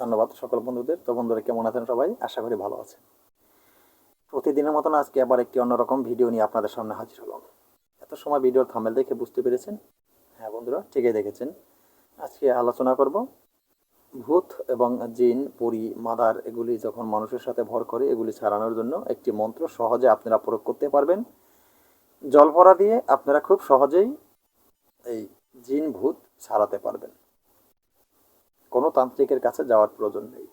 ধন্যবাদ সকল বন্ধুদের। তো বন্ধুরা, কেমন আছেন সবাই? আশা করি ভালো আছেন। প্রতিদিনের মতন আজকে আবার একটি অন্যরকম ভিডিও নিয়ে আপনাদের সামনে হাজির হলাম। এত সময় ভিডিওর থামেল দেখে বুঝতে পেরেছেন? হ্যাঁ বন্ধুরা, ঠিকই দেখেছেন। আজকে আলোচনা করব ভূত এবং জিন, পরি, মাদার, এগুলি যখন মানুষের সাথে ভর করে, এগুলি ছাড়ানোর জন্য একটি মন্ত্র সহজে আপনারা প্রয়োগ করতে পারবেন। জলভরা দিয়ে আপনারা খুব সহজেই এই জিন, ভূত ছাড়াতে পারবেন। কোনো তান্ত্রিকের কাছে যাওয়ার প্রয়োজন নেই।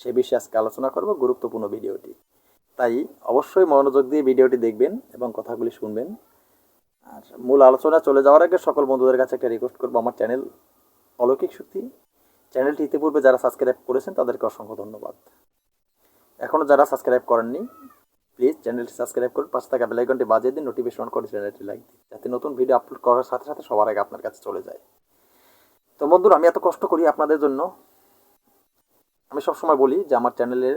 সে বিষয়ে আজকে আলোচনা করব গুরুত্বপূর্ণ ভিডিওটি। তাই অবশ্যই মনোযোগ দিয়ে ভিডিওটি দেখবেন এবং কথাগুলি শুনবেন। আর মূল আলোচনা চলে যাওয়ার আগে সকল বন্ধুদের কাছে একটা রিকোয়েস্ট করব আমার চ্যানেল অলৌকিক শক্তি। চ্যানেলটি ইতিপূর্বে যারা সাবস্ক্রাইব করেছেন তাদেরকে অসংখ্য ধন্যবাদ। এখনও যারা সাবস্ক্রাইব করেননি প্লিজ চ্যানেলটি সাবস্ক্রাইব করুন পাঁচ টাকা বেলাইকনটি বাজিয়ে দিন নোটিফিকেশন করে চ্যানেলটি লাইক দিন, যাতে নতুন ভিডিও আপলোড করার সাথে সাথে সবার আগে আপনার কাছে চলে যায়। তো বন্ধুরা, আমি এত কষ্ট করি আপনাদের জন্য। আমি সবসময় বলি যে, আমার চ্যানেলের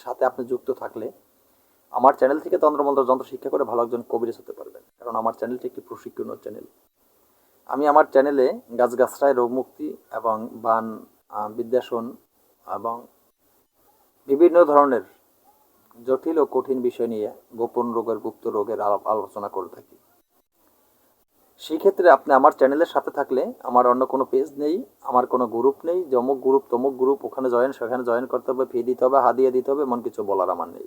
সাথে আপনি যুক্ত থাকলে আমার চ্যানেল থেকে তন্ত্রমন্ত্র, যন্ত্র শিক্ষা করে ভালো একজন কবিরাজ হতে পারবেন। কারণ আমার চ্যানেলটি একটি প্রশিক্ষণ চ্যানেল। আমি আমার চ্যানেলে গাছগাছরায় রোগমুক্তি এবং বান বিদ্যাসন এবং বিভিন্ন ধরনের জটিল ও কঠিন বিষয় নিয়ে গোপন রোগের, গুপ্ত রোগের আলোচনা করে থাকি। সেই ক্ষেত্রে আপনি আমার চ্যানেলের সাথে থাকলে আমার অন্য কোনো পেজ নেই, আমার কোনো গ্রুপ নেই যে অমুক গ্রুপ, তমুক গ্রুপ, ওখানে জয়েন, সেখানে জয়েন করতে হবে, ফি দিতে হবে, হাদিয়া দিতে হবে, এমন কিছু বলার আমার নেই।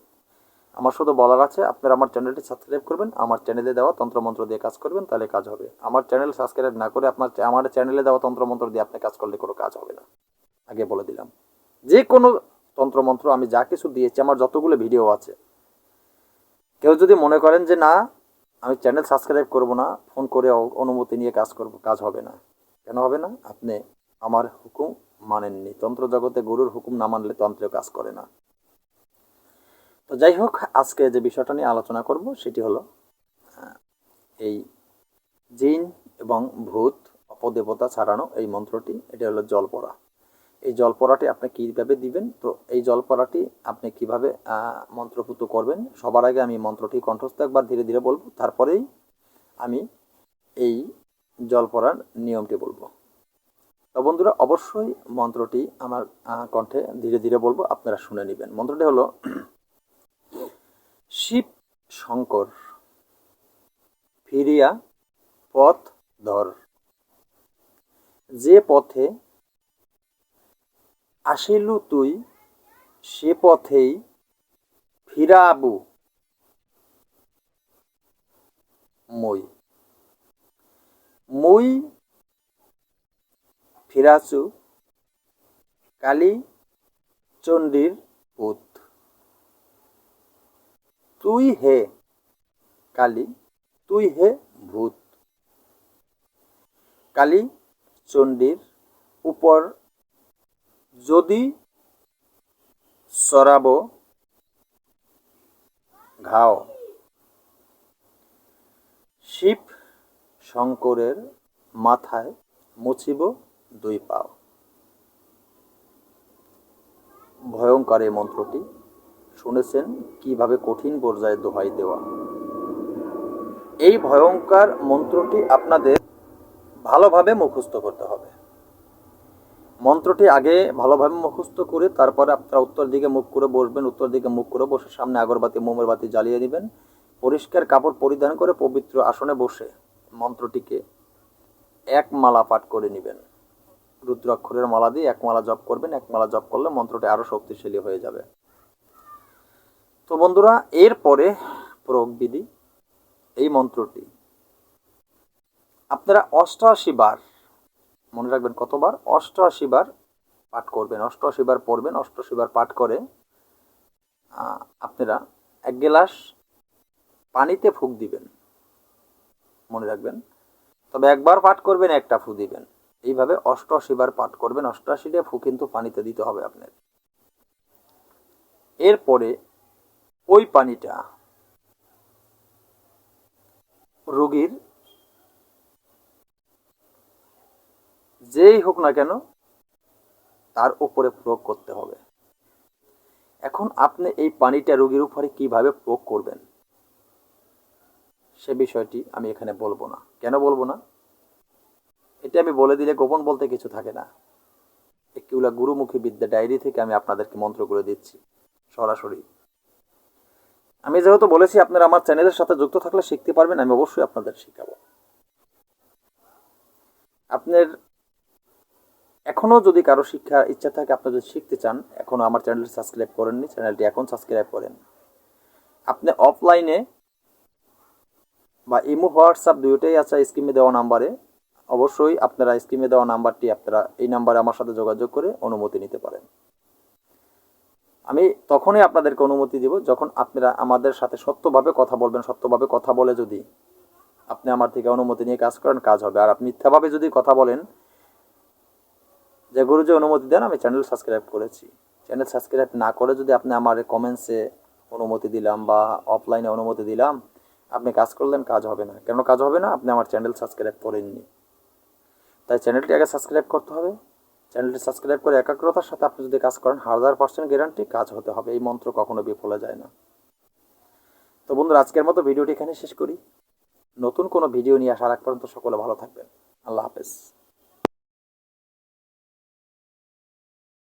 আমার শুধু বলার আছে, আপনারা আমার চ্যানেলটি সাবস্ক্রাইব করবেন, আমার চ্যানেলে দেওয়া তন্ত্রমন্ত্র দিয়ে কাজ করবেন, তাহলে কাজ হবে। আমার চ্যানেল সাবস্ক্রাইব না করে আপনার আমার চ্যানেলে দেওয়া তন্ত্রমন্ত্র দিয়ে আপনি কাজ করলে কোনো কাজ হবে না। আগে বলে দিলাম। যে কোনো তন্ত্রমন্ত্র আমি যা কিছু দিয়েছি, আমার যতগুলো ভিডিও আছে, কেউ যদি মনে করেন যে না আমি চ্যানেল সাবস্ক্রাইব করব না ফোন করে অনুমতি নিয়ে কাজ করব, কাজ হবে না। কেন হবে না? আপনি আমার হুকুম মানেননি। তন্ত্র জগতে গুরুর হুকুম না মানলে তন্ত্রেও কাজ করে না। তো যাই হোক, আজকে যে বিষয়টা নিয়ে আলোচনা করব, সেটি হলো এই জিন এবং ভূত, অপদেবতা ছাড়ানো এই মন্ত্রটি, এটি হলো জল পড়া। এই জল পড়াটি আপনি কীভাবে দিবেন? তো এই জল পড়াটি আপনি কীভাবে মন্ত্রপুত করবেন? সবার আগে আমি মন্ত্রটি কণ্ঠস্থ একবার ধীরে ধীরে বলব। তারপরেই আমি এই জল পড়ার নিয়মটি বলব। তো বন্ধুরা, অবশ্যই মন্ত্রটি আমার কণ্ঠে ধীরে ধীরে বলব, আপনারা শুনে নেবেন। মন্ত্রটি হলো, শিব শঙ্কর ফিরিয়া পথ ধর। যে পথে আসিলু তুই সে পথেই ফিরাবু। মই। মই ফিরাচু কালী চণ্ডীর পুত। তুই হে কালী, তুই হে ভূত। কালী চণ্ডীর উপর যদি সরাব ঘাও। শিব শঙ্করের মাথায় মুছিব দুই পাও। ভয়ঙ্কর এই মন্ত্রটি। শুনেছেন কীভাবে কঠিন পর্যায়ে দোহাই দেওয়া। এই ভয়ঙ্কর মন্ত্রটি আপনাদের ভালোভাবে মুখস্থ করতে হবে। মন্ত্রটি আগে ভালোভাবে মুখস্থ করে তারপরে আপনারা উত্তর দিকে মুখ করে বসবেন, উত্তর দিকে মুখ করে বসে সামনে আগরবাতি মোমের বাতি জ্বালিয়ে দিবেন। পরিষ্কার কাপড় পরিধান করে পবিত্র আসনে বসে মন্ত্রটিকে এক মালা পাঠ করে নেবেন। রুদ্রাক্ষরের মালা দিয়ে এক মালা জপ করবেন, এক মালা জপ করলে মন্ত্রটি আরও শক্তিশালী হয়ে যাবে। তো বন্ধুরা, এরপরে প্রয়োগ বিধি এই মন্ত্রটি। আপনারা অষ্টআশি বার মনে রাখবেন, কতবার? অষ্টআশি বার পাঠ করবেন, অষ্টআশি বার পড়বেন, অষ্টআশি বার পাঠ করে আপনারা এক গ্লাস পানিতে ফুক দিবেন, মনে রাখবেন। তবে একবার পাঠ করবেন, একটা ফু দিবেন। এইভাবে অষ্টআশি বার পাঠ করবেন অষ্টআশিটা ফু কিন্তু পানিতে দিতে হবে আপনার। এরপরে ওই পানিটা রোগীর যেই হোক না কেন, তার উপরে প্রয়োগ করতে হবে। এখন আপনি এই পানিটা রোগীর উপরে কীভাবে প্রয়োগ করবেন, সে বিষয়টি আমি এখানে বলব না। কেন বলব না? এটা আমি বলে দিলে গোপন বলতে কিছু থাকে না। একটিগুলা গুরুমুখী বিদ্যা ডায়েরি থেকে আমি আপনাদেরকে মন্ত্র করে দিচ্ছি, সরাসরি। আমি যেহেতু বলেছি আপনারা আমার চ্যানেলের সাথে যুক্ত থাকলে শিখতে পারবেন, আমি অবশ্যই আপনাদের শেখাবো। আপনার এখনও যদি কারও শিক্ষার ইচ্ছা থাকে, আপনি যদি শিখতে চান এখনও আমার চ্যানেলটি সাবস্ক্রাইব করেননি, চ্যানেলটি এখন সাবস্ক্রাইব করেন। আপনি অফলাইনে বা ইমো, হোয়াটসঅ্যাপ দুটোই আছে স্ক্রিমে দেওয়া নাম্বারে। অবশ্যই আপনারা স্ক্রিমে দেওয়া নাম্বারটি, আপনারা এই নাম্বারে আমার সাথে যোগাযোগ করে অনুমতি নিতে পারেন। আমি তখনই আপনাদেরকে অনুমতি দিব, যখন আপনারা আমাদের সাথে সত্যভাবে কথা বলবেন, সত্যভাবে কথা বলে যদি আপনি আমার থেকে অনুমতি নিয়ে কাজ করেন, কাজ হবে। আর আপনি মিথ্যাভাবে যদি কথা বলেন যে গুরু যে অনুমতি দেন, আমি চ্যানেল সাবস্ক্রাইব করেছি। চ্যানেল সাবস্ক্রাইব না করে যদি আপনি আমার কমেন্টসে অনুমতি দিলাম বা অফলাইনে অনুমতি দিলাম, আপনি কাজ করলেন, কাজ হবে না। কেন কাজ হবে না? আপনি আমার চ্যানেল সাবস্ক্রাইব করেননি। তাই চ্যানেলটি আগে সাবস্ক্রাইব করতে হবে। চ্যানেলটি সাবস্ক্রাইব করে একাগ্রতার সাথে আপনি যদি কাজ করেন, হাজার পার্সেন্ট গ্যারান্টি কাজ হতে হবে। এই মন্ত্র কখনো বিফলে যায় না। তো বন্ধুরা, আজকের মতো ভিডিওটি এখানে শেষ করি। নতুন কোনো ভিডিও নিয়ে আসার আগ পর্যন্ত সকলে ভালো থাকবেন। আল্লাহ হাফেজ।